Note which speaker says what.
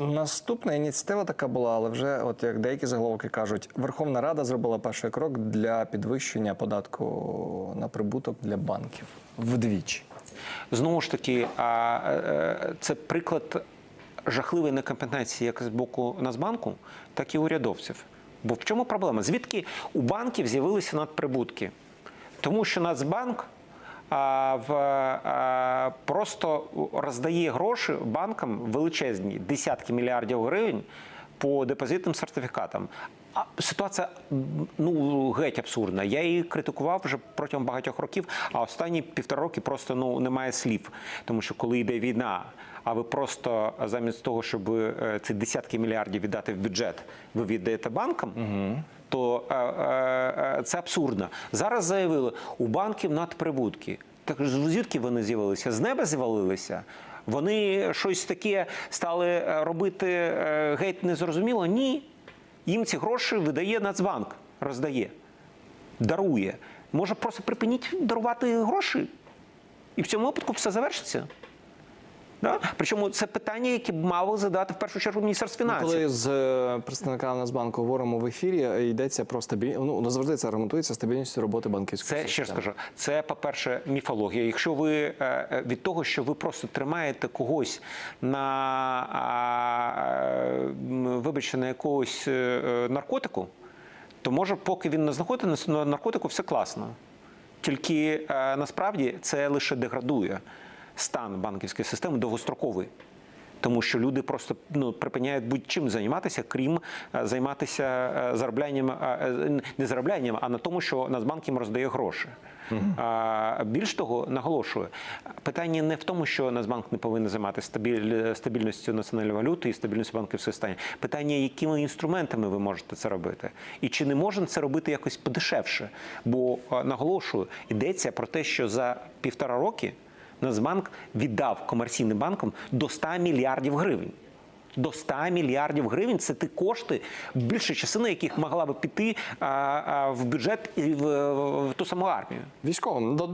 Speaker 1: Наступна ініціатива така була, але вже, от як деякі заголовки кажуть, Верховна Рада зробила перший крок для підвищення податку на прибуток для банків вдвічі.
Speaker 2: Знову ж таки, а, е, це приклад жахливої некомпетенції як з боку Нацбанку, так і урядовців. Бо в чому проблема? Звідки у банків з'явилися надприбутки? Тому що Нацбанк в, просто роздає гроші банкам величезні десятки мільярдів гривень по депозитним сертифікатам. А ситуація ну геть абсурдна. Я її критикував вже протягом багатьох років, а останні півтора роки просто ну немає слів. Тому що коли йде війна, а ви просто замість того, щоб е, ці десятки мільярдів віддати в бюджет, ви віддаєте банкам. То е, е, е, це абсурдно. Зараз заявили, у банків надприбутки. Так звідки вони з'явилися? З неба звалилися? Вони щось таке стали е, робити е, геть незрозуміло? Ні. Їм ці гроші видає Нацбанк, роздає, дарує. Може, просто припиніть дарувати гроші, і в цьому випадку все завершиться. Да? Причому це питання, яке б мало задати в першу чергу Міністерство
Speaker 1: Ми
Speaker 2: фінансів.
Speaker 1: Коли з е, представниками Нацбанку говоримо в ефірі, е, йдеться про стабільність, ну завжди це аргументується стабільністю роботи банківської
Speaker 2: Це ще
Speaker 1: системи.
Speaker 2: скажу. Це, по-перше, міфологія. Якщо ви е, від того, що ви просто тримаєте когось на вибачте, на якогось наркотику, то може, поки він не знаходиться на наркотику, все класно. Тільки насправді це лише деградує стан банківської системи довгостроковий. Тому що люди просто ну, припиняють будь-чим займатися, крім е, займатися е, зароблянням, е, не зароблянням, а на тому, що Нацбанк їм роздає гроші. А, Більш того, наголошую, питання не в тому, що Нацбанк не повинен займатися стабіль, стабільністю національної валюти і стабільністю банківської стані. Питання, якими інструментами ви можете це робити, і чи не можна це робити якось подешевше? Бо наголошую, йдеться про те, що за півтора роки. Нацбанк віддав комерційним банкам до 100 мільярдів гривень. До 100 мільярдів гривень це ті кошти, більша частина яких могла би піти а, а, в бюджет і в, в ту саму армію.
Speaker 1: Військовим до